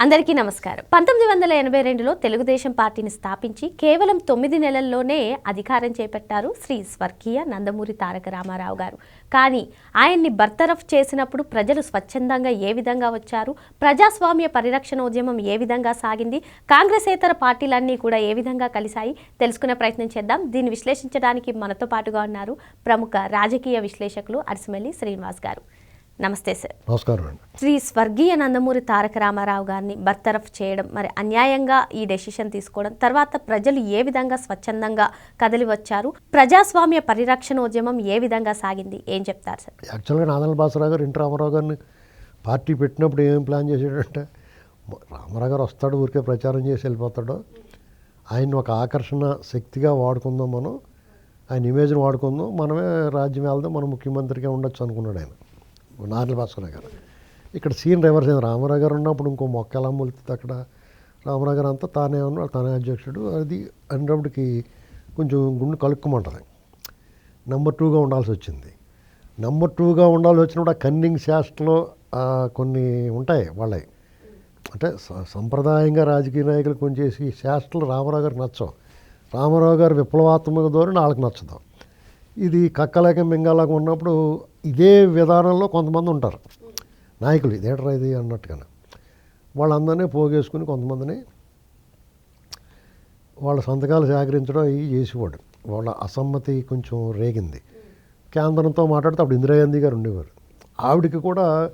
అందరికీ నమస్కారం. పంతొమ్మిది వందల ఎనభై రెండులో తెలుగుదేశం పార్టీని స్థాపించి కేవలం తొమ్మిది నెలల్లోనే అధికారం చేపట్టారు శ్రీ స్వర్గీయ నందమూరి తారక రామారావు గారు. కానీ ఆయన్ని బర్తరఫ్ చేసినప్పుడు ప్రజలు స్వచ్ఛందంగా ఏ విధంగా వచ్చారు? ప్రజాస్వామ్య పరిరక్షణ ఉద్యమం ఏ విధంగా సాగింది? కాంగ్రెసేతర పార్టీలన్నీ కూడా ఏ విధంగా కలిశాయి? తెలుసుకునే ప్రయత్నం చేద్దాం. దీన్ని విశ్లేషించడానికి మనతో పాటుగా ఉన్నారు ప్రముఖ రాజకీయ విశ్లేషకులు అరిసిమల్లి శ్రీనివాస్ గారు. నమస్తే సార్. నమస్కారం అండి. శ్రీ స్వర్గీయ నందమూరి తారక రామారావు గారిని బర్తరఫ్ చేయడం మరి అన్యాయంగా ఈ డెసిషన్ తీసుకోవడం తర్వాత ప్రజలు ఏ విధంగా స్వచ్ఛందంగా కదిలి వచ్చారు ప్రజాస్వామ్య పరిరక్షణ ఉద్యమం ఏ విధంగా సాగింది ఏం చెప్తారు సార్? యాక్చువల్గా నాదల బాసరావు గారు ఇంటి రామారావు గారిని పార్టీ పెట్టినప్పుడు ఏం ప్లాన్ చేసాడంటే మ- రామారావు గారు వస్తాడు ఊరికే ప్రచారం చేసి వెళ్ళిపోతాడు ఆయన్ని ఒక ఆకర్షణ శక్తిగా వాడుకుందాం మనం ఆయన ఇమేజ్ని వాడుకుందాం మనమే రాజ్యం వెళ్దాం మనం ముఖ్యమంత్రిగా ఉండొచ్చు అనుకున్నాడు ఆయన. నార్ల భాస్కర్ గారు. ఇక్కడ సీన్ రివర్స్ అయింది. రామారావు గారు ఉన్నప్పుడు ఇంకో మొక్క ఎలా మొలుతుంది అక్కడ? రామారావు గారు అంతా తానే ఉన్నాడు తానే అధ్యక్షుడు. అది అన్నప్పటికి కొంచెం గుండె కలుక్కుమంటుంది. నెంబర్ టూగా ఉండాల్సి వచ్చింది. నెంబర్ టూగా ఉండాల్సి వచ్చినప్పుడు ఆ కన్నింగ్ శాస్త్రలో కొన్ని ఉంటాయి వాళ్ళవి. అంటే సంప్రదాయంగా రాజకీయ నాయకులు కొంచెం చేసి శాస్త్రలు రామారావు గారికి నచ్చవు. రామారావు గారు విప్లవాత్మక ధోరణి వాళ్ళకి నచ్చదు. ఇది కక్కలేక మింగాలాగా ఉన్నప్పుడు ఇదే విధానంలో కొంతమంది ఉంటారు. నాయకులు ఇదేట్రా ఇది అన్నట్టుగా వాళ్ళందరినీ పోగేసుకుని కొంతమందిని వాళ్ళ సంతకాలు సేకరించడం ఇవి చేసేవాడు. వాళ్ళ అసమ్మతి కొంచెం రేగింది. కేంద్రంతో మాట్లాడితే అప్పుడు ఇందిరాగాంధీ గారు ఉండేవారు. ఆవిడకి కూడా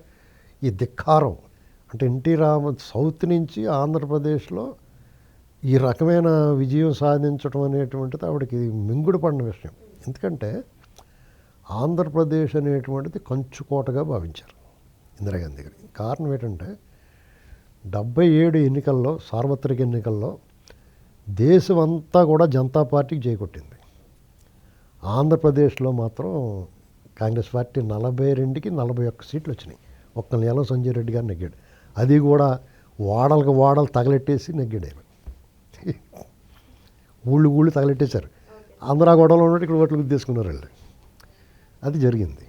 ఈ ధిక్కారం అంటే ఎన్టీ రామ సౌత్ నుంచి ఆంధ్రప్రదేశ్లో ఈ రకమైన విజయం సాధించడం అనేటువంటిది ఆవిడకి మింగుడు పడిన విషయం. ఎందుకంటే ఆంధ్రప్రదేశ్ అనేటువంటిది కంచుకోటగా భావించారు ఇందిరాగాంధీ గారు. కారణం ఏంటంటే డెబ్బై ఏడు ఎన్నికల్లో సార్వత్రిక ఎన్నికల్లో దేశం అంతా కూడా జనతా పార్టీకి చేకొట్టింది. ఆంధ్రప్రదేశ్లో మాత్రం కాంగ్రెస్ పార్టీ నలభై రెండుకి నలభై ఒక్క సీట్లు వచ్చినాయి ఒక్క నెల సంజయ్ రెడ్డి గారు నెగ్గాడు. అది కూడా వాడలకు వాడలు తగలెట్టేసి నెగ్గాడు ఆయన. ఊళ్ళు ఊళ్ళు తగలెట్టేశారు. ఆంధ్ర గొడవలో ఉన్నట్టు ఇక్కడ ఓట్లు తీసుకున్నారు వాళ్ళు. అది జరిగింది.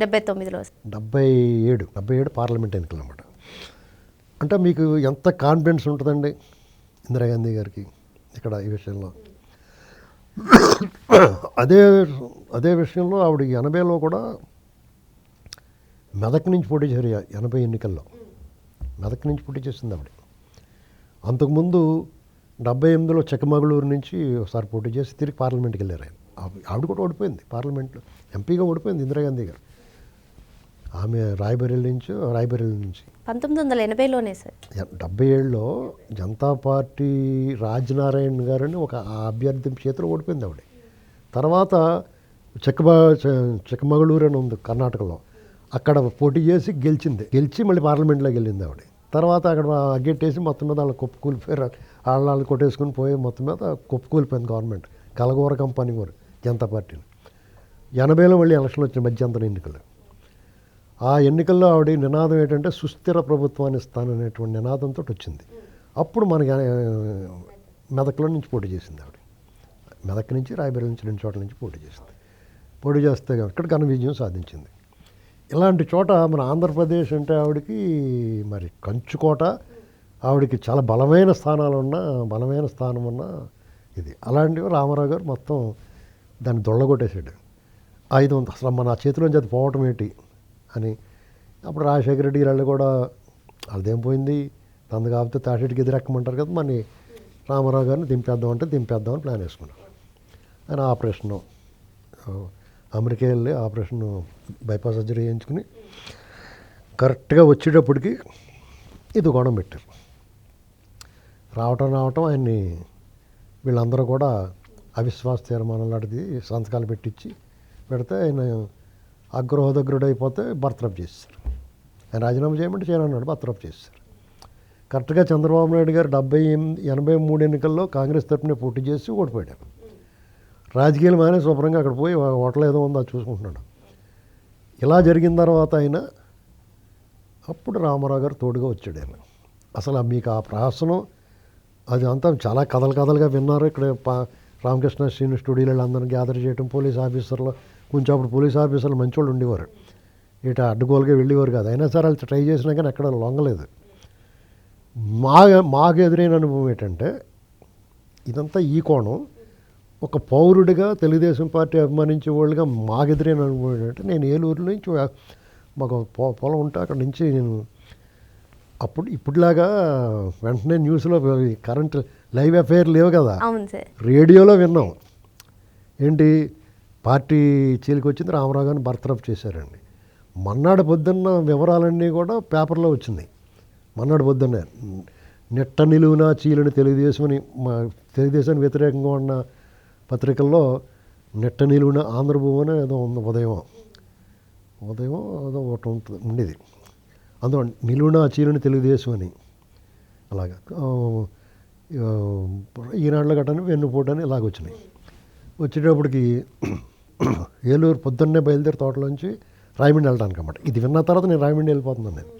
డెబ్బై తొమ్మిదిలో డెబ్బై ఏడు డెబ్బై ఏడు పార్లమెంట్ ఎన్నికలు అన్నమాట. అంటే మీకు ఎంత కాన్ఫిడెన్స్ ఉంటుందండి ఇందిరాగాంధీ గారికి ఇక్కడ ఈ విషయంలో? అదే అదే విషయంలో ఆవిడ ఎనభైలో కూడా మెదక్ నుంచి పోటీ చేశారు ఎనభై ఎన్నికల్లో. మెదక్ నుంచి పోటీ చేసింది ఆవిడ. అంతకుముందు డెబ్బై ఎనిమిదిలో చెక్కమగళూరు నుంచి ఒకసారి పోటీ చేసి తిరిగి పార్లమెంట్కి వెళ్ళారు ఆయన. ఆవిడ కూడా ఓడిపోయింది పార్లమెంట్లో. ఎంపీగా ఓడిపోయింది ఇందిరాగాంధీ గారు. ఆమె రాయబరేలి నుంచి రాయబరేలి నుంచి. పంతొమ్మిది వందల ఎనభైలోనే సార్. డెబ్బై ఏడులో జనతా పార్టీ రాజనారాయణ గారని ఒక అభ్యర్థి చేతిలో ఓడిపోయింది ఆవిడ. తర్వాత చెక్కబ చిక్కమగళూరు అని ఉంది కర్ణాటకలో. అక్కడ పోటీ చేసి గెలిచింది. గెలిచి మళ్ళీ పార్లమెంట్లోకి వెళ్ళింది ఆవిడ. తర్వాత అక్కడ అగ్గెట్టేసి మొత్తం మీద వాళ్ళ కుప్ప కూలిపోయారు. వాళ్ళ వాళ్ళు కొట్టేసుకుని పోయి మొత్తం మీద కుప్ప కూలిపోయింది గవర్నమెంట్. కలగూర కంపెనీ వారు జనతా పార్టీని ఎనభైలో మళ్ళీ ఎలక్షన్లు వచ్చిన మధ్యంతర ఎన్నికలు. ఆ ఎన్నికల్లో ఆవిడ నినాదం ఏంటంటే సుస్థిర ప్రభుత్వాన్ని ఇస్తాననేటువంటి నినాదంతో వచ్చింది. అప్పుడు మనకి మెదక్లో నుంచి పోటీ చేసింది ఆవిడ. మెదక్ నుంచి రాయబరేలి నుంచి రెండు చోట్ల నుంచి పోటీ చేసింది. పోటీ చేస్తే ఇక్కడ ఘన విజయం సాధించింది. ఇలాంటి చోట మన ఆంధ్రప్రదేశ్ అంటే ఆవిడకి మరి కంచుకోట ఆవిడకి చాలా బలమైన స్థానాలు ఉన్న బలమైన స్థానం ఉన్న ఇది. అలాంటివి రామారావు గారు మొత్తం దాన్ని దొళ్ళగొట్టేసాడు ఐదు వందలు అసలు మన చేతిలోంచి అది పోవటం ఏంటి? అని. అప్పుడు రాజశేఖర రెడ్డి వాళ్ళు కూడా వాళ్ళదేం పోయింది? తందు కాకపోతే తాటికి ఎదురెక్కమంటారు కదా మరి. రామారావు గారిని దింపేద్దాం అంటే దింపేద్దామని ప్లాన్ వేసుకున్నాం ఆయన ఆపరేషను అమెరికా వెళ్ళి ఆపరేషన్ బైపాస్ సర్జరీ చేయించుకుని కరెక్ట్గా వచ్చేటప్పటికి ఇది గొడవ పెట్టారు. రావటం రావటం ఆయన్ని వీళ్ళందరూ కూడా అవిశ్వాస తీర్మానం లాంటిది సంతకాలు పెట్టించి పెడితే ఆయన అగ్రహోదగ్రుడు అయిపోతే బర్తరఫ్ చేస్తారు. ఆయన రాజీనామా చేయమంటే చేయనన్నాడు బర్తరఫ్ చేస్తారు. కరెక్ట్గా చంద్రబాబు నాయుడు గారు డెబ్బై ఎనిమిది ఎనభై మూడు ఎన్నికల్లో కాంగ్రెస్ తరఫున పోటీ చేసి ఓడిపోయాడు. రాజకీయాలు మానే శుభ్రంగా అక్కడ పోయి హోటల్ ఏదో ఉందో చూసుకుంటున్నాడు. ఇలా జరిగిన తర్వాత ఆయన అప్పుడు రామారావు గారు తోడుగా వచ్చాడు ఆయన. అసలు ఆ మీకు ఆ ప్రహసనం అది అంతా చాలా కథలు కథలుగా విన్నారు ఇక్కడ పా రామకృష్ణ శ్రీను స్టూడియోలు అందరిని గ్యాదర్ చేయడం పోలీస్ ఆఫీసర్లు కొంచెం అప్పుడు పోలీస్ ఆఫీసర్లు మంచోళ్ళు ఉండేవారు. ఇట అడ్డుగోలుగా వెళ్ళేవారు కాదు. అయినా సరే వాళ్ళు ట్రై చేసినా కానీ ఎక్కడ లొంగలేదు. మా మాకు ఎదురైన అనుభవం ఏంటంటే ఇదంతా ఈ కోణం. ఒక పౌరుడిగా తెలుగుదేశం పార్టీ అభిమానించే వాళ్ళుగా మాకు ఎదురైన అనుభవం ఏంటంటే నేను ఏలూరు నుంచి మాకు పొ- పొలం ఉంటే అక్కడ నుంచి నేను అప్పుడు ఇప్పుడులాగా వెంటనే న్యూస్లో కరెంట్ లైవ్ అఫైర్ లేవు కదా. అవును సార్. రేడియోలో విన్నాం. ఏంటి? పార్టీ చీలికి వచ్చింది రామారావు గారిని బర్తరఫ్ చేశారండి. మన్నాడు పొద్దున్న వివరాలన్నీ కూడా పేపర్లో వచ్చింది. మన్నాడు పొద్దున్నే. నెట్ట నిలువున చీలని తెలుగుదేశం అని మా తెలుగుదేశానికి వ్యతిరేకంగా ఉన్న పత్రికల్లో నెట్ట నిలువున ఆంధ్రభూమి అని ఏదో ఉంది ఉదయం ఉదయం ఏదో ఒకటి ఉంటుంది ఉండేది. అందులో నిలువున చీలని తెలుగుదేశం అని అలాగా. ఈనాడులో గట్టని వెన్నుపోటు అని ఇలాగ వచ్చినాయి. వచ్చేటప్పటికి ఏలూరు పొద్దున్నే బయలుదేరి తోటలోంచి రాయమండ్రి వెళ్ళడానికి అన్నమాట. ఇది విన్న తర్వాత నేను రాయమండ్రి వెళ్ళిపోతున్నాను నేను.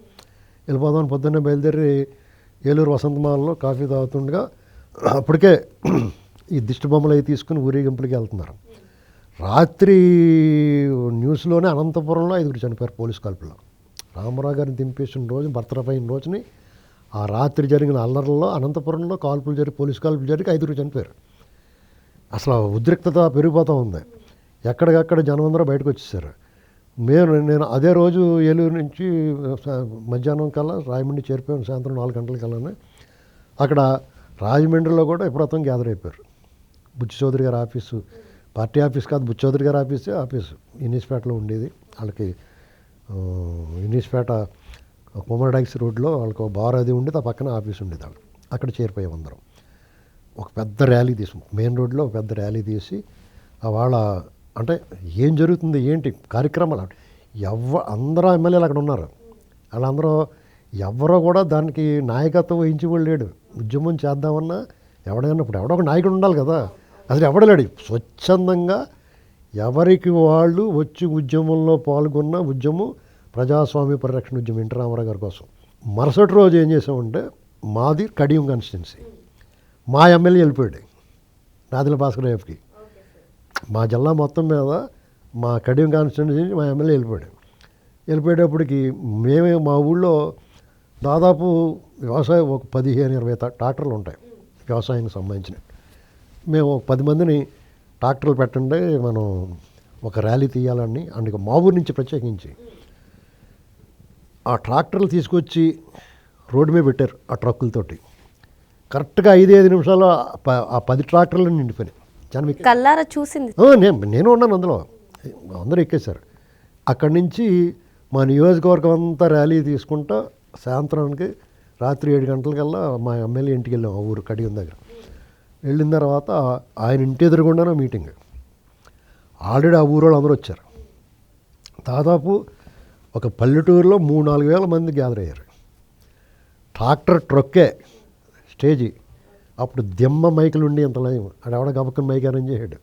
వెళ్ళిపోదామని పొద్దున్నే బయలుదేరి ఏలూరు వసంత మాలలో కాఫీ తాగుతుండగా అప్పటికే ఈ దిష్టి బొమ్మలు అవి తీసుకుని ఊరేగింపులకి వెళ్తున్నారు. రాత్రి న్యూస్లోనే అనంతపురంలో ఐదుగురు చనిపోయారు పోలీస్ కాల్పులో రామారావు గారిని దింపేసిన రోజు భర్త రోజుని ఆ రాత్రి జరిగిన అల్లర్లలో అనంతపురంలో కాల్పులు జరిగి పోలీసు కాల్పులు జరిగి ఐదుగురు చనిపోయారు. అసలు ఉద్రిక్తత పెరిగిపోతూ ఉంది. ఎక్కడికక్కడ జనం అందరూ బయటకు వచ్చేసారు. మేము నేను అదే రోజు ఏలూరు నుంచి మధ్యాహ్నం కల్లా రాజమండ్రి చేరిపోయాను సాయంత్రం నాలుగు గంటల కల్లా అక్కడ రాజమండ్రిలో కూడా ఎప్పుడొత్తం గ్యాదర్ అయిపోయారు. బుచ్చి చౌదరి గారి ఆఫీసు పార్టీ ఆఫీస్ కాదు బుచ్చి చౌదరి గారి ఆఫీసే ఆఫీసు. ఇనీస్పేటలో ఉండేది. వాళ్ళకి ఇనీస్పేట కుమరడాక్స్ రోడ్లో వాళ్ళకి బార్ అది ఉండేది ఆ పక్కన ఆఫీస్ ఉండేది వాళ్ళు అక్కడ చేరిపోయాం అందరం. ఒక పెద్ద ర్యాలీ తీసాం. మెయిన్ రోడ్లో ఒక పెద్ద ర్యాలీ తీసి వాళ్ళ అంటే ఏం జరుగుతుంది ఏంటి కార్యక్రమాలు? ఎవ అందరూ ఎమ్మెల్యేలు అక్కడ ఉన్నారు. వాళ్ళందరూ ఎవరో కూడా దానికి నాయకత్వం వహించి వాళ్ళు లేడు. ఉద్యమం చేద్దామన్నా ఎవడైనా ఇప్పుడు ఎవడో ఒక నాయకుడు ఉండాలి కదా. అసలు ఎవడలేడు స్వచ్ఛందంగా ఎవరికి వాళ్ళు వచ్చి ఉద్యమంలో పాల్గొన్న ఉద్యమం ప్రజాస్వామ్య పరిరక్షణ ఉద్యమం ఎన్టీ రామారావు గారి కోసం. మరుసటి రోజు ఏం చేసామంటే మాది కడియం కాన్స్టిట్యున్సీ మా ఎమ్మెల్యే వెళ్ళిపోయాడు. నాదిల భాస్కర్ రావుకి మా జిల్లా మొత్తం మీద మా కడియం కాన్స్టిట్యున్సీ మా ఎమ్మెల్యే వెళ్ళిపోయాడు. వెళ్ళిపోయేటప్పటికి మేమే మా ఊళ్ళో దాదాపు వ్యవసాయం ఒక పదిహేను ఇరవై ట్రాక్టర్లు ఉంటాయి. వ్యవసాయానికి సంబంధించిన మేము ఒక పది మందిని ట్రాక్టర్లు పెట్టండి మనం ఒక ర్యాలీ తీయాలని అందుకు మా ఊరి నుంచి ప్రత్యేకించి. ఆ ట్రాక్టర్లు తీసుకొచ్చి రోడ్డు మీద పెట్టారు ఆ ట్రక్కులతోటి. కరెక్ట్గా ఐదు ఐదు నిమిషాలు ఆ పది ట్రాక్టర్లు నిండిపోయినాయి. జనం కల్లారా చూసింది? నేను నేను ఉన్నాను అందులో. అందరూ ఎక్కేశారు. అక్కడి నుంచి మా నియోజకవర్గం అంతా ర్యాలీ తీసుకుంటా సాయంత్రానికి రాత్రి ఏడు గంటలకల్లా మా ఎమ్మెల్యే ఇంటికి వెళ్ళాం ఆ ఊరు కడియం దగ్గర. వెళ్ళిన తర్వాత ఆయన ఇంటి ఎదురుగుండానే మీటింగ్. ఆల్రెడీ ఆ ఊరు వాళ్ళు అందరూ వచ్చారు. దాదాపు ఒక పల్లెటూరులో మూడు నాలుగు వేల మంది గ్యాదర్ అయ్యారు. ట్రాక్టర్ ట్రొక్కే స్టేజీ. అప్పుడు దిమ్మ మైకులు ఉండి ఇంత లైవ్ అక్కడ ఎవడ గబక్కని మైక్ అరేంజ్ చేశాడు.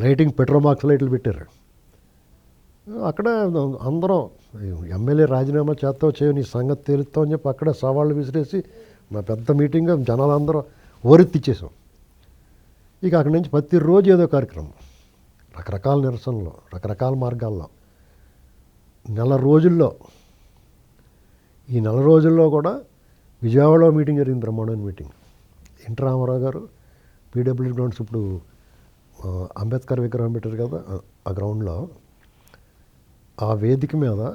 లైటింగ్ పెట్రోమాక్స్ లైట్లు పెట్టారు. అక్కడ అందరం ఎమ్మెల్యే రాజీనామా చేస్తావు చేయవు నీ సంగతి తేలుస్తావు అని చెప్పి అక్కడ సవాళ్ళు విసిరేసి మా పెద్ద మీటింగ్ జనాలు అందరూ ఓరెత్తిచ్చేసాం ఇక అక్కడి నుంచి ప్రతిరోజు ఏదో కార్యక్రమం. రకరకాల నిరసనలు రకరకాల మార్గాల్లో. నెల రోజుల్లో ఈ నెల రోజుల్లో కూడా విజయవాడలో మీటింగ్ జరిగింది బ్రహ్మాండమైన మీటింగ్. ఎన్టీ రామారావు గారు పీడబ్ల్యూ గ్రౌండ్స్ ఇప్పుడు అంబేద్కర్ విగ్రహం పెట్టారు కదా ఆ- గ్రౌండ్లో. ఆ వేదిక మీద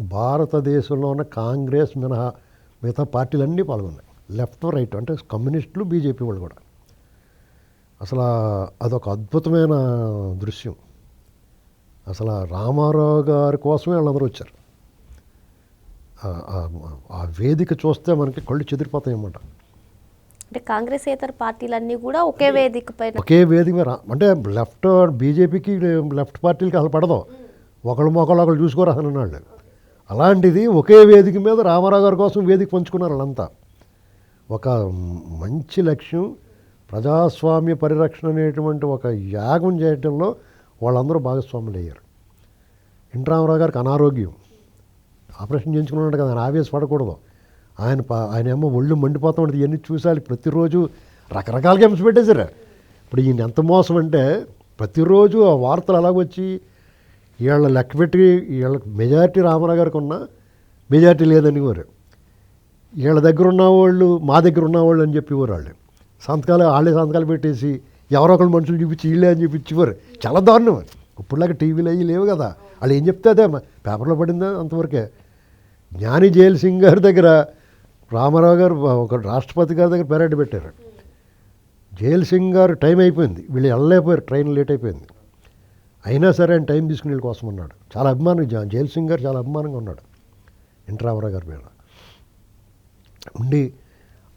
భారతదేశంలో ఉన్న కాంగ్రెస్ మినహా మిగతా పార్టీలన్నీ పాల్గొన్నాయి. లెఫ్ట్ రైట్ అంటే కమ్యూనిస్టులు బీజేపీ వాళ్ళు కూడా. అసలు అదొక అద్భుతమైన దృశ్యం. అసలు ఆ రామారావు గారి కోసమే వాళ్ళందరూ వచ్చారు. ఆ- వేదిక చూస్తే మనకి కళ్ళు చెదిరిపోతాయి అన్నమాట అంటే కాంగ్రెస్ ఇతర పార్టీలన్నీ కూడా ఒకే వేదిక పైన ఒకే వేదిక మీద అంటే లెఫ్ట్ బీజేపీకి లెఫ్ట్ పార్టీలకి అసలు పడదు. ఒకళ్ళు మొక్కలు ఒకళ్ళు చూసుకోరు అసలు వాళ్ళు అలాంటిది ఒకే వేదిక మీద రామారావు గారి కోసం వేదిక పంచుకున్నారు వాళ్ళంతా. ఒక మంచి లక్ష్యం ప్రజాస్వామ్య పరిరక్షణ అనేటువంటి ఒక యాగం చేయటంలో వాళ్ళందరూ భాగస్వాములు అయ్యారు. ఇంట్రామరావు గారికి అనారోగ్యం. ఆపరేషన్ చేయించుకున్నాడు కదా ఆయన ఆవేశపడకూడదు. ఆయన ప- ఆయన ఏమో ఒళ్ళు మండిపోతూ ఉంటుంది ఇవన్నీ చూసాలి. ప్రతిరోజు రకరకాల గేమ్స్ పెట్టేశారు. ఇప్పుడు ఈయన ఎంత మోసం అంటే ప్రతిరోజు ఆ వార్తలు అలాగొచ్చి వీళ్ళ లెక్క పెట్టి వీళ్ళకి మెజారిటీ రామారావు గారికి ఉన్న మెజారిటీ లేదని వారు వీళ్ళ దగ్గర ఉన్న వాళ్ళు మా దగ్గర ఉన్నవాళ్ళు అని చెప్పేవారు వాళ్ళు. సంతకాలు వాళ్ళే సంతకాలు పెట్టేసి ఎవరో ఒకరు మనుషులు చూపించి వీళ్ళే అని చూపించి ఇవ్వరు చాలా దారుణం ఇప్పుడులాగా టీవీలు అవి లేవు కదా. వాళ్ళు ఏం చెప్తే అదే పేపర్లో పడిందా అంతవరకే? జ్ఞాని జైల్ సింగ్ గారి దగ్గర రామారావు గారు ఒక రాష్ట్రపతి గారి దగ్గర పెరేడ్ పెట్టారు. జైల్ సింగ్ గారు టైం అయిపోయింది. వీళ్ళు వెళ్ళలేకపోయారు. ట్రైన్ లేట్ అయిపోయింది. అయినా సరే ఆయన టైం తీసుకుని వీళ్ళ కోసం ఉన్నాడు. చాలా అభిమానం. జా- జైల్ సింగ్ గారు చాలా అభిమానంగా ఉన్నాడు. ఎన్టీ రామారావు గారి మీద. ఉండి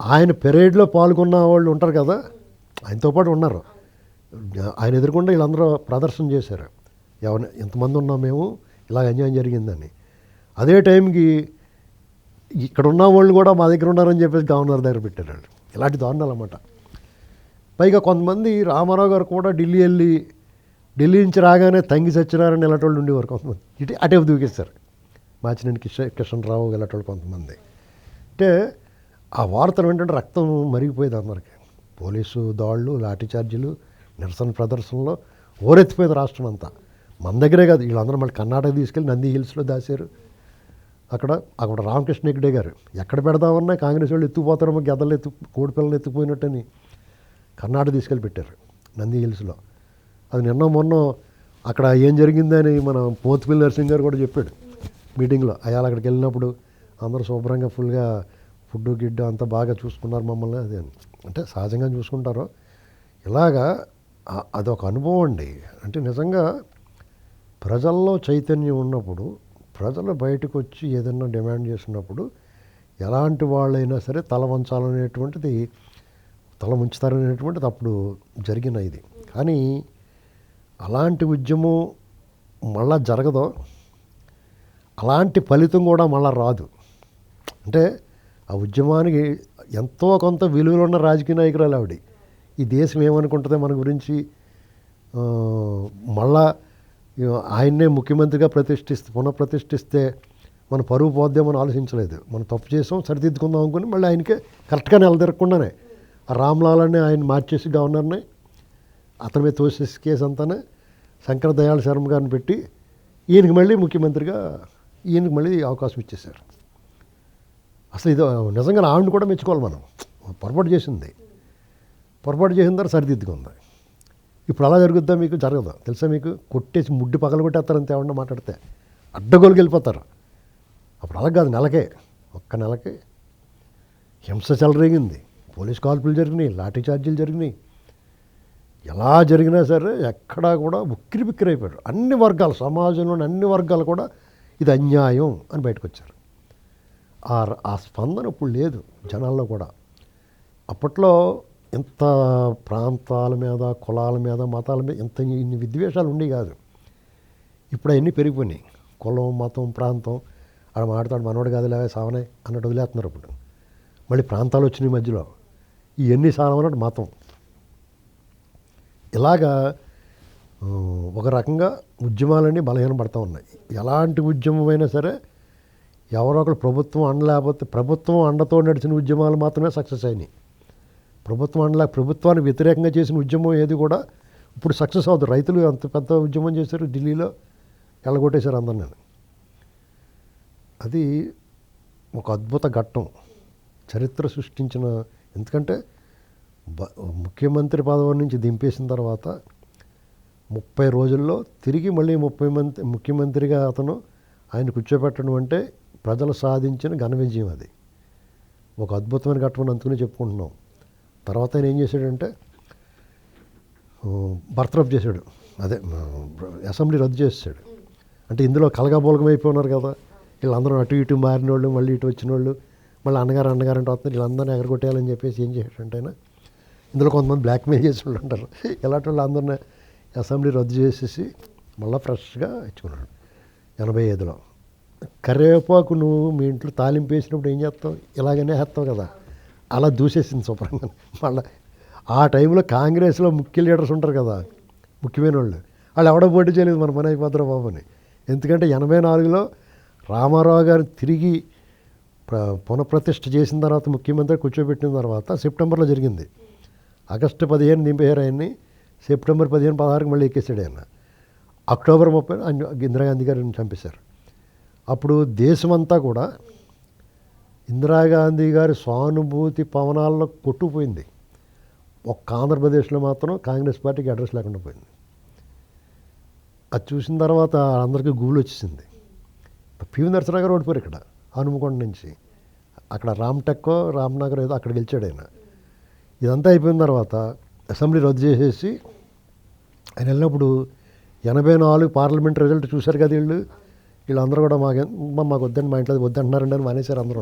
ఆయన పెరేడ్లో పాల్గొన్న వాళ్ళు ఉంటారు కదా ఆయనతో పాటు ఉన్నారు. ఆయన ఎదురుకుండా వీళ్ళందరూ ప్రదర్శన చేశారు. ఎవరి ఎంతమంది ఉన్నాం మేము? ఇలా అన్యాయం జరిగిందని. అదే టైంకి ఇక్కడ ఉన్న వాళ్ళు కూడా మా దగ్గర ఉన్నారని చెప్పేసి గవర్నర్ దగ్గర పెట్టారు వాళ్ళు. ఇలాంటి దారుణాలు అన్నమాట. పైగా కొంతమంది రామారావు గారు కూడా ఢిల్లీ వెళ్ళి ఢిల్లీ నుంచి రాగానే తంగి సచ్చినారని ఇలాంటి ఉండేవారు కొంతమంది. ఇటు అటే దూకేస్తారు మాచినేని కిష కిషన్ రావు ఇలాంటి వాళ్ళు కొంతమంది. అంటే ఆ వార్తలు ఏంటంటే రక్తం మరిగిపోయేది అందరికీ. పోలీసు దాళ్ళు లాఠీ చార్జీలు నిరసన ప్రదర్శనలో ఓరెత్తిపోయింది రాష్ట్రం అంతా. మన దగ్గరే కాదు వీళ్ళందరూ మళ్ళీ కర్ణాటక తీసుకెళ్ళి నంది హిల్స్లో దాశారు. అక్కడ అక్కడ రామకృష్ణ హెగ్డే గారు ఎక్కడ పెడదామన్నా కాంగ్రెస్ వాళ్ళు ఎత్తుకుపోతారేమో గెదలు ఎత్తు కోడి పిల్లలు ఎత్తుకుపోయినట్టని కర్ణాటక తీసుకెళ్ళి పెట్టారు నంది హిల్స్లో. అది నిన్న మొన్న అక్కడ ఏం జరిగిందని మన పోతుపల్లి నరసింగ్ గారు కూడా చెప్పాడు మీటింగ్లో. అయాలు అక్కడికి వెళ్ళినప్పుడు అందరూ శుభ్రంగా ఫుల్గా ఫుడ్ గిడ్డు అంతా బాగా చూసుకున్నారు మమ్మల్ని అది అని. అంటే సహజంగా చూసుకుంటారు ఇలాగా అదొక అనుభవం అండి. అంటే నిజంగా ప్రజల్లో చైతన్యం ఉన్నప్పుడు ప్రజలు బయటకు వచ్చి ఏదైనా డిమాండ్ చేసినప్పుడు ఎలాంటి వాళ్ళైనా సరే తల వంచాలనేటువంటిది తల ఉంచుతారనేటువంటిది అప్పుడు జరిగిన ఇది. కానీ అలాంటి ఉద్యమం మళ్ళా జరగదు అలాంటి ఫలితం కూడా మళ్ళా రాదు. అంటే ఆ ఉద్యమానికి ఎంతో కొంత విలువలు ఉన్న రాజకీయ నాయకురాలు ఆవిడ. ఈ దేశం ఏమనుకుంటుందో మన గురించి మళ్ళా ఆయన్నే ముఖ్యమంత్రిగా ప్రతిష్ఠిస్తే పునఃప్రతిష్ఠిస్తే మన పరువు పోద్దామని ఆలోచించలేదు. మనం తప్పు చేసాం సరిదిద్దుకుందాం అనుకుని మళ్ళీ ఆయనకే కరెక్ట్గా నిలదొరకుండానే ఆ రామ్లాలని ఆయన మార్చేసి గవర్నర్ని అతని మీద తోసేసి కేసు అంతానే శంకర దయాళ శర్మ గారిని పెట్టి ఈయనకి మళ్ళీ ముఖ్యమంత్రిగా ఈయనకి మళ్ళీ అవకాశం ఇచ్చేశారు. అసలు ఇది నిజంగా ఆవిడని కూడా మెచ్చుకోవాలి మనం. పొరపాటు చేసింది. పొరపాటు చేసిన తర్వాత సరిదిద్దుకుంది. ఇప్పుడు అలా జరుగుద్దా మీకు? జరగదు. తెలుసా మీకు? కొట్టేసి ముడ్డి పగల కొట్టేస్తారంతే ఏమన్నా మాట్లాడితే. అడ్డగోలుకి వెళ్ళిపోతారు. అప్పుడు అలా కాదు నెలకే. ఒక్క నెలకే. హింస చెలరేగింది. పోలీస్ కాల్పులు జరిగినాయి లాఠీ చార్జీలు జరిగినాయి. ఎలా జరిగినా సరే ఎక్కడా కూడా ఉక్కిరి బిక్కిరి అయిపోయారు. అన్ని వర్గాలు సమాజంలోని అన్ని వర్గాలు కూడా ఇది అన్యాయం అని బయటకు వచ్చారు. ఆ ఆ స్పందన ఇప్పుడు లేదు జనాల్లో కూడా. అప్పట్లో ఇంత ప్రాంతాల మీద కులాల మీద మతాల మీద ఇంత ఇన్ని విద్వేషాలు ఉండేవి కాదు. ఇప్పుడు అవన్నీ పెరిగిపోయినాయి. కులం మతం ప్రాంతం ఆడ మాట్లాడు మనోడు కాదులే సావనే అన్నట్టు వదిలేస్తున్నారు ఇప్పుడు. మళ్ళీ ప్రాంతాలు వచ్చినాయి మధ్యలో. ఇవన్నీ సావన్నట్టు మతం. ఇలాగా ఒక రకంగా ఉద్యమాలన్నీ బలహీనపడతా ఉన్నాయి. ఎలాంటి ఉద్యమమైనా సరే ఎవరో ఒకరు ప్రభుత్వం అండలేకపోతే ప్రభుత్వం అండతో నడిచిన ఉద్యమాలు మాత్రమే సక్సెస్ అయినాయి. ప్రభుత్వం అండలే ప్రభుత్వానికి వ్యతిరేకంగా చేసిన ఉద్యమం ఏది కూడా ఇప్పుడు సక్సెస్ అవుతుంది రైతులు అంత పెద్ద ఉద్యమం చేశారు ఢిల్లీలో? ఎల్లగొట్టేశారు అందరిని. అది ఒక అద్భుత ఘట్టం. చరిత్ర సృష్టించిన ఎందుకంటే బ- ముఖ్యమంత్రి పదవి నుంచి దింపేసిన తర్వాత ముప్పై రోజుల్లో తిరిగి మళ్ళీ ముప్పై మంత్రి ముఖ్యమంత్రిగా అతను ఆయన కూర్చోబెట్టడం అంటే ప్రజలు సాధించిన ఘన విజయం అది. ఒక అద్భుతమైన ఘట్టమని అందుకుని చెప్పుకుంటున్నాం. తర్వాత ఆయన ఏం చేశాడంటే బర్తరఫ్ చేశాడు. అదే అసెంబ్లీ రద్దు చేసాడు అంటే ఇందులో కలగాబోలకం కదా. వీళ్ళందరూ అటు ఇటు మారిన వాళ్ళు మళ్ళీ ఇటు వచ్చిన వాళ్ళు మళ్ళీ అన్నగారు అన్నగారు అంటే వస్తున్నారు. వీళ్ళందరినీ ఎగరగొట్టేయాలని చెప్పేసి ఏం చేశాడంటే ఆయన ఇందులో కొంతమంది బ్లాక్మెయిల్ చేసిన వాళ్ళు ఉంటారు ఇలాంటి వాళ్ళు అందరినీ అసెంబ్లీ రద్దు చేసేసి మళ్ళీ ఫ్రెష్గా ఇచ్చుకున్నాడు. ఎనభై ఐదులో. కరివేపాకు నువ్వు మీ ఇంట్లో తాలింపు వేసినప్పుడు ఏం చేస్తావు? ఇలాగనే వేస్తావు కదా. అలా దూసేసింది శుభ్రంగా. మళ్ళీ ఆ టైంలో కాంగ్రెస్లో ముఖ్య లీడర్స్ ఉంటారు కదా ముఖ్యమైన వాళ్ళు వాళ్ళు ఎవడో పోటీ చేయలేదు మన పని అయిపోతారు ఎందుకంటే ఎనభై నాలుగులో రామారావు గారు తిరిగి పునఃప్రతిష్ట పునఃప్రతిష్ఠ చేసిన తర్వాత ముఖ్యమంత్రి కూర్చోబెట్టిన తర్వాత సెప్టెంబర్లో జరిగింది. ఆగస్టు పదిహేను దింపేశారు ఆయన్ని. సెప్టెంబర్ పదిహేను పదహారుకి మళ్ళీ ఎక్కేసాడు ఆయన. అక్టోబర్ ముప్పై ఇందిరాగాంధీ గారిని చంపేశారు. అప్పుడు దేశమంతా కూడా ఇందిరాగాంధీ గారి సానుభూతి పవనాల్లో కొట్టుకుపోయింది. ఒక్క ఆంధ్రప్రదేశ్లో మాత్రం కాంగ్రెస్ పార్టీకి అడ్రస్ లేకుండా పోయింది. అది చూసిన తర్వాత అందరికీ గూగుల్ వచ్చేసింది. పివి నరసరావు గారు ఓడిపోయారు ఇక్కడ హనుమకొండ నుంచి. అక్కడ రామ్టెక్కో రామ్నగర్ ఏదో అక్కడ గెలిచాడు ఆయన. ఇదంతా అయిపోయిన తర్వాత అసెంబ్లీ రద్దు చేసేసి ఆయన వెళ్ళినప్పుడు ఎనభై నాలుగు పార్లమెంట్ రిజల్ట్ చూశారు కదా వీళ్ళు. వీళ్ళందరూ కూడా మాకు మాకు వద్దండి మా ఇంట్లో వద్దంటున్నారండి అని మానేశారు అందరూ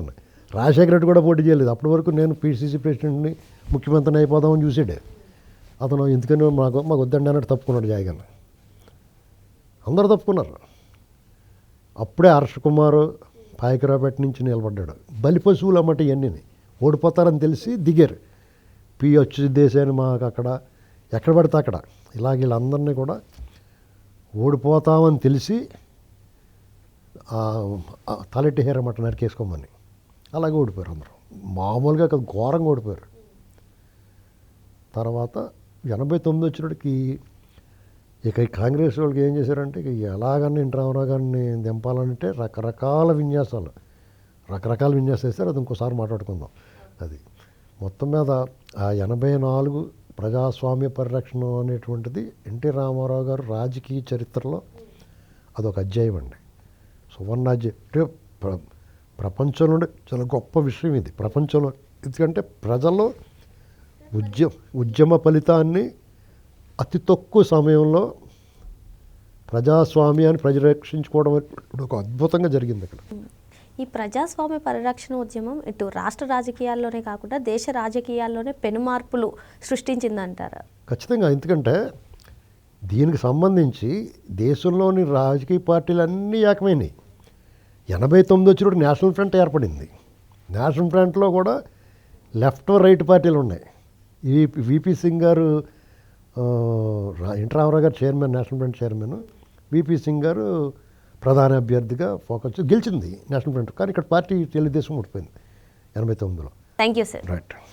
రాజశేఖర రెడ్డి కూడా పోటీ చేయలేదు. అప్పటి వరకు నేను పీసీసీ ప్రెసిడెంట్ని ముఖ్యమంత్రిని అయిపోదామని చూసాడే. అతను ఎందుకని మాకు మాకు వద్దండి అన్నట్టు తప్పుకున్నాడు జాయిగా అందరూ తప్పుకున్నారు. అప్పుడే హర్ష కుమార్ పాయకరాపేట నుంచి నిలబడ్డాడు. బలి పశువులు అన్నమాట ఇవన్నీ ఓడిపోతారని తెలిసి దిగారు. పి వచ్చి దేశాన్ని మాకు అక్కడ ఎక్కడ పడితే అక్కడ. ఇలాగ వీళ్ళందరినీ కూడా ఓడిపోతామని తెలిసి తలెట్టి హేర్ నరికేసుకోమని. అలాగే ఓడిపోయారు అందరూ. మామూలుగా కాదు ఘోరంగా ఓడిపోయారు. తర్వాత ఎనభై తొమ్మిది వచ్చినప్పటికి ఇక ఈ కాంగ్రెస్ వాళ్ళకి ఏం చేశారంటే ఇక ఎలాగన్నా ఎన్టీ రామారావు గారిని దింపాలంటే రకరకాల విన్యాసాలు రకరకాల విన్యాసాలు వేస్తారు అది ఇంకోసారి మాట్లాడుకుందాం. అది మొత్తం మీద ఆ ఎనభై నాలుగు ప్రజాస్వామ్య పరిరక్షణ అనేటువంటిది ఎన్టీ రామారావు గారు రాజకీయ చరిత్రలో అదొక అధ్యాయం అండి. సువర్ణాధ్యాయం అంటే ప్ర ప్రపంచంలోనే చాలా గొప్ప విషయం ఇది. ప్రపంచంలో ఎందుకంటే ప్రజల్లో ఉద్యమ ఉద్యమ ఫలితాన్ని అతి తక్కువ సమయంలో ప్రజాస్వామ్యాన్ని పరిరక్షించుకోవడం ఒక అద్భుతంగా జరిగింది అక్కడ. ఈ ప్రజాస్వామ్య పరిరక్షణ ఉద్యమం ఇటు రాష్ట్ర రాజకీయాల్లోనే కాకుండా దేశ రాజకీయాల్లోనే పెనుమార్పులు సృష్టించిందంటారు. ఖచ్చితంగా. ఎందుకంటే దీనికి సంబంధించి దేశంలోని రాజకీయ పార్టీలు అన్నీ ఏకమైనవి ఎనభై తొమ్మిది వచ్చినప్పుడు నేషనల్ ఫ్రంట్ ఏర్పడింది. నేషనల్ ఫ్రంట్లో కూడా లెఫ్ట్ రైట్ పార్టీలు ఉన్నాయి. ఈ విపి సింగ్ గారు ఆ, రా- ఎన్టీ రామారావు గారు chairman National Front chairman. V P Singh గారు ప్రధాన అభ్యర్థిగా ఫోకస్ గెలిచింది నేషనల్ ఫ్రంట్. కానీ ఇక్కడ పార్టీ తెలుగుదేశం ఓడిపోయింది ఎనభై తొమ్మిదిలో. Thank you sir right